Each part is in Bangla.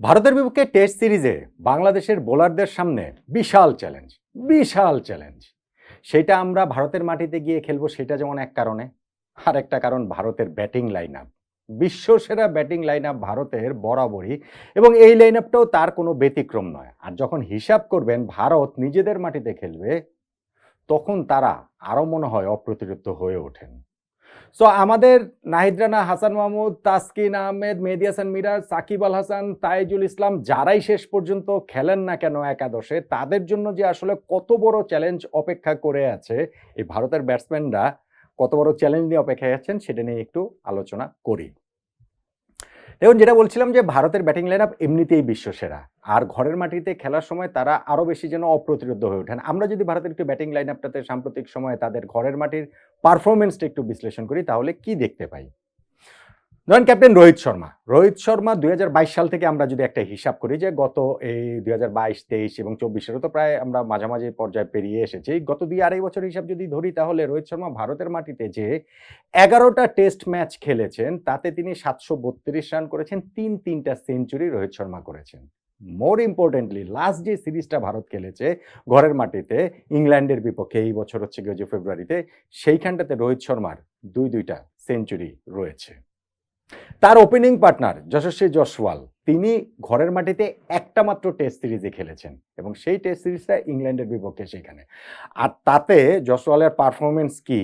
ভারতের বিপক্ষে টেস্ট সিরিজে বাংলাদেশের বোলারদের সামনে বিশাল চ্যালেঞ্জ বিশাল চ্যালেঞ্জ। সেটা আমরা ভারতের মাটিতে গিয়ে খেলব সেটা যেমন এক কারণে আর একটা কারণ ভারতের ব্যাটিং লাইন আপ বিশ্বসেরা ব্যাটিং লাইন আপ ভারতের বরাবরই এবং এই লাইন আপটাও তার কোনো ব্যতিক্রম নয়। আর যখন হিসাব করবেন ভারত নিজেদের মাটিতে খেলবে, তখন তারা আরও মনে হয় অপ্রতিরোধ হয়ে ওঠেন। সো আমাদের নাহিদ রানা, হাসান মাহমুদ, তাসকিন আহমেদ, মেহেদি হাসান মিরাজ, সাকিব আল হাসান, তাইজুল ইসলাম যারাই শেষ পর্যন্ত খেলেন না কেন একাদশে, তাদের জন্য যে আসলে কত বড় চ্যালেঞ্জ অপেক্ষা করে আছে, এই ভারতের ব্যাটসম্যানরা কত বড় চ্যালেঞ্জ নিয়ে অপেক্ষায় আছেন, সেটা নিয়ে একটু আলোচনা করি। দেখুন, যেটা বলছিলাম যে ভারতের ব্যাটিং লাইন আপ এমনিতেই বিশ্বসেরা। আর ঘরের মাটিতে খেলার সময় তারা আরও বেশি যেন অপ্রতিরোধ হয়ে ওঠেন। আমরা যদি ভারতের একটু ব্যাটিং লাইন আপটাতে সাম্প্রতিক সময়ে তাদের ঘরের মাটির পারফরমেন্সটা একটু বিশ্লেষণ করি, তাহলে কি দেখতে পাই? ধরেন ক্যাপ্টেন রোহিত শর্মা রোহিত শর্মা দুই হাজার বাইশ সাল থেকে আমরা যদি একটা হিসাব করি যে গত এই দুই হাজার বাইশ, তেইশ এবং চব্বিশেরও তো প্রায় আমরা মাঝামাঝি পর্যায়ে পেরিয়ে এসেছি। গত দুই আড়াই বছর হিসাব যদি ধরি তাহলে রোহিত শর্মা ভারতের মাটিতে যে এগারোটা টেস্ট ম্যাচ খেলেছেন, তাতে তিনি সাতশো বত্রিশ রান করেছেন, তিন তিনটা সেঞ্চুরি রোহিত শর্মা করেছেন। মোর ইম্পর্টেন্টলি লাস্ট যে সিরিজটা ভারত খেলেছে ঘরের মাটিতে, ইংল্যান্ডের বিপক্ষে, এই বছর হচ্ছে গিয়ে যে ফেব্রুয়ারিতে, সেইখানটাতে রোহিত শর্মার দুই দুইটা সেঞ্চুরি রয়েছে। তার ওপেনিং পার্টনার যশস্বী জসওয়াল তিনি ঘরের মাটিতে একটা মাত্র টেস্ট সিরিজে খেলেছেন এবং সেই টেস্ট সিরিজটা ইংল্যান্ডের বিপক্ষে সেখানে। আর তাতে জসওয়ালের পারফরমেন্স কি,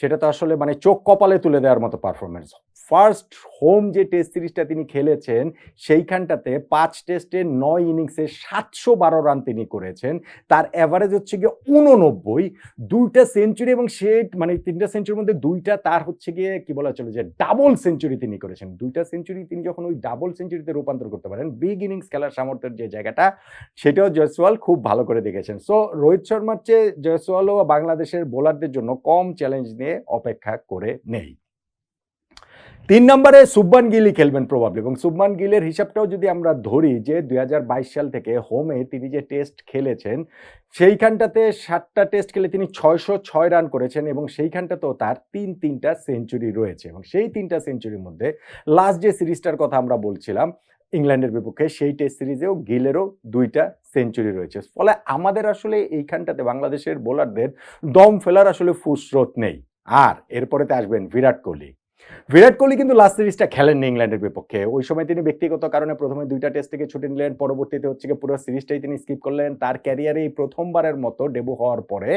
সেটা তো আসলে মানে চোখ কপালে তুলে দেওয়ার মতো পারফরমেন্স ফার্স্ট হোম যে টেস্ট সিরিজটা তিনি খেলেছেন, সেইখানটাতে পাঁচ টেস্টে নয় ইনিংসে সাতশো বারো রান তিনি করেছেন। তার অ্যাভারেজ হচ্ছে গিয়ে উননব্বই দুইটা সেঞ্চুরি এবং সে মানে তিনটা সেঞ্চুরির মধ্যে দুইটা, তার হচ্ছে গিয়ে কি বলা চলে যে ডাবল সেঞ্চুরি তিনি করেছেন। দুইটা সেঞ্চুরি তিনি যখন ওই ডাবল সেঞ্চুরিতে রূপান্তর করতে পারেন বিগ ইনিংস খেলার সামর্থ্যের যে জায়গাটা, সেটাও জয়সওয়াল খুব ভালো করে দেখেছেন। সো রোহিত শর্মার চেয়ে জয়সওয়ালও বাংলাদেশের বোলারদের জন্য কম চ্যালেঞ্জ নিয়ে অপেক্ষা করে নেই। তিন নম্বরে সুব্বান গিলই খেলবেন প্রবাবলি এবং সুব্বান গিলের হিসাবটাও যদি আমরা ধরি যে দু হাজার বাইশ সাল থেকে হোমে তিনি যে টেস্ট খেলেছেন, সেইখানটাতে সাতটা টেস্ট খেলে তিনি ছয়শো ছয় রান করেছেন এবং সেইখানটাতেও তার তিন তিনটা সেঞ্চুরি রয়েছে এবং সেই তিনটা সেঞ্চুরির মধ্যে লাস্ট যে সিরিজটার কথা আমরা বলছিলাম, ইংল্যান্ডের বিপক্ষে সেই টেস্ট সিরিজেও গিলেরও দুইটা সেঞ্চুরি রয়েছে। ফলে আমাদের আসলে এইখানটাতে বাংলাদেশের বোলারদের দম ফেলার আসলে ফুসরত নেই। আর এরপরেতে আসবেন বিরাট কোহলি। বিরাট কোহলি কিন্তু লাস্ট সিরিজটা খেলেননি ইংল্যান্ডের বিপক্ষে। ওই সময় তিনি ব্যক্তিগত কারণে প্রথমে দুইটা টেস্ট থেকে ছুটি নিলেন, পরবর্তীতে হচ্ছে পুরো সিরিজটাই তিনি স্কিপ করলেন। তার ক্যারিয়ারে এই প্রথমবারের মতো ডেবু হওয়ার পরে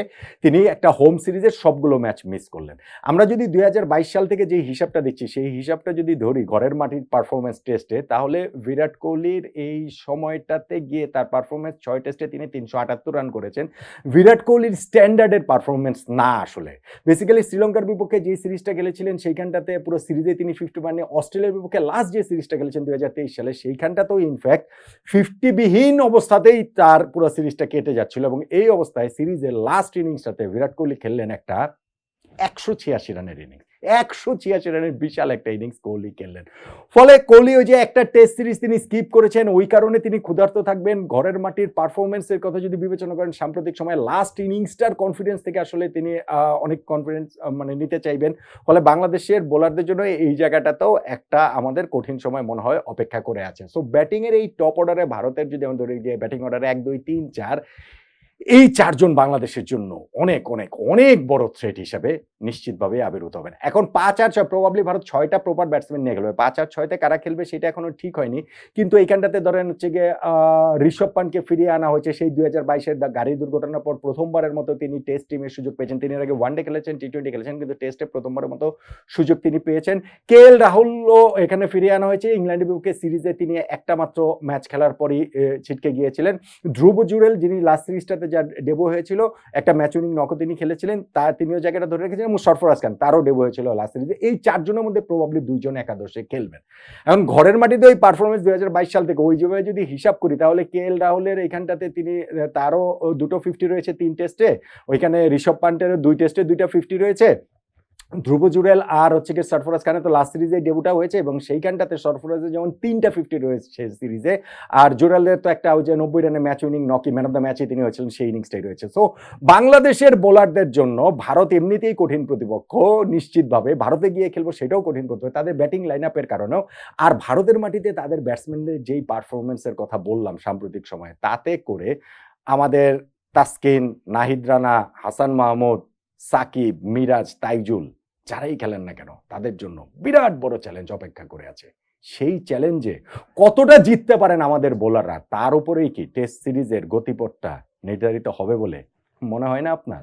তিনি একটা হোম সিরিজের সবগুলো ম্যাচ মিস করলেন। আমরা যদি দুই হাজার বাইশ সাল থেকে যে হিসাবটা দিচ্ছি সেই হিসাবটা যদি ধরি ঘরের মাটির পারফরমেন্স টেস্টে তাহলে বিরাট কোহলির এই সময়টাতে গিয়ে তার পারফরমেন্স ছয় টেস্টে তিনি তিনশো আটাত্তর রান করেছেন। বিরাট কোহলির স্ট্যান্ডার্ডের পারফরমেন্স না আসলে। বেসিক্যালি শ্রীলঙ্কার বিপক্ষে যে সিরিজটা খেলেছিলেন, সেইখানটাতে পুরো সিরিজে তিনি ফিফটি মানে অস্ট্রেলিয়ার বিপক্ষে লাস্ট যে সিরিজটা খেলেছেন দুই হাজার তেইশ সালে, সেইখানটা তো ইনফ্যাক্ট ফিফটি বিহীন অবস্থাতেই তার পুরো সিরিজটা কেটে যাচ্ছিল এবং এই অবস্থায় সিরিজের লাস্ট ইনিংসটাতে বিরাট কোহলি খেললেন একটা একশো ছিয়াশি রানের ইনিংস একশো ছিয়াশি রানের বিশাল একটা ইনিংস কোহলি খেললেন। ফলে কোহলি ওই যে একটা টেস্ট সিরিজ তিনি স্কিপ করেছেন, ওই কারণে তিনি ক্ষুধার্ত থাকবেন। ঘরের মাটির পারফরমেন্সের কথা যদি বিবেচনা করেন, সাম্প্রতিক সময়ে লাস্ট ইনিংসটার কনফিডেন্স থেকে আসলে তিনি অনেক কনফিডেন্স মানে নিতে চাইবেন। ফলে বাংলাদেশের বোলারদের জন্য এই জায়গাটাতেও একটা আমাদের কঠিন সময় মনে হয় অপেক্ষা করে আছে। সো ব্যাটিংয়ের এই টপ অর্ডারে ভারতের যদি আমরা ধরি ব্যাটিং অর্ডারে এক, দুই, তিন, চার এই চারজন বাংলাদেশের জন্য অনেক অনেক অনেক বড় থ্রেট হিসাবে নিশ্চিতভাবে আবির্ভূত হবেন। এখন পাঁচ আর ছয় প্রবাবলি ভারত ছয়টা প্রপার ব্যাটসম্যান নিয়ে খেলবে। পাঁচ আর ছয়তে কারা খেলবে সেটা এখনও ঠিক হয়নি। কিন্তু এইখানটাতে ধরেন হচ্ছে গিয়ে ঋষভ পানকে ফিরিয়ে আনা হয়েছে। সেই দুই হাজার বাইশের গাড়ি দুর্ঘটনার পর প্রথমবারের মতো তিনি টেস্ট টিমের সুযোগ পেয়েছেন। তিনি আগে ওয়ানডে খেলেছেন টি টোয়েন্টি খেলেছেন, কিন্তু টেস্টে প্রথমবারের মতো সুযোগ তিনি পেয়েছেন। কে এল রাহুলও এখানে ফিরিয়ে আনা হয়েছে। ইংল্যান্ডের বিপক্ষে সিরিজে তিনি একটা মাত্র ম্যাচ খেলার পরই ছিটকে গিয়েছিলেন। ধ্রুব জুরেল যিনি লাস্ট সিরিজটাতে যা ডেবো হয়েছিল, একটা ম্যাচ উইনিং তিনি খেলেছিলেন, তা তিনিও জায়গাটা ধরে রেখেছিলেন এবং সরফরাজ খান তারও ডেবো হয়েছিল লাস্ট সিরিজে এই চারজনের মধ্যে প্রবাবলি দুইজন একাদশে খেলবেন। এখন ঘরের মাটিতে ওই পারফরমেন্স দুই হাজার বাইশ সাল থেকে, ওই যেভাবে যদি হিসাব করি, তাহলে কে এল রাহুলের এইখানটাতে তিনি তারও দুটো ফিফটি রয়েছে তিন টেস্টে ওইখানে ঋষভ পান্টেরও দুই টেস্টে দুইটা ফিফটি রয়েছে। ধ্রুব জুরেল আর হচ্ছে কি সরফরাজ খানের তো লাস্ট সিরিজে ডেবুটা হয়েছে এবং সেইখানটাতে সরফরাজের যেমন তিনটা ফিফটি রয়েছে সিরিজে আর জুরেলের তো একটা ওই যে নব্বই রানে ম্যাচ উইনিং নকি ম্যান অফ দ্য ম্যাচে তিনি হয়েছিলেন, সেই ইনিংসটাই রয়েছে। সো বাংলাদেশের বোলারদের জন্য ভারত এমনিতেই কঠিন প্রতিপক্ষ, নিশ্চিতভাবে। ভারতে গিয়ে খেলব সেটাও কঠিন হবে তাদের ব্যাটিং লাইন আপের কারণেও। আর ভারতের মাটিতে তাদের ব্যাটসম্যানদের যেই পারফরমেন্সের কথা বললাম সাম্প্রতিক সময়ে, তাতে করে আমাদের তাসকিন, নাহিদ রানা, হাসান মাহমুদ, সাকিব, মিরাজ, তাইজুল যারাই খেলেন না কেন, তাদের জন্য বিরাট বড় চ্যালেঞ্জ অপেক্ষা করে আছে। সেই চ্যালেঞ্জে কতটা জিততে পারেন আমাদের বোলাররা তার উপরেই কি টেস্ট সিরিজের গতিপথটা নির্ধারিত হবে বলে মনে হয় না আপনার?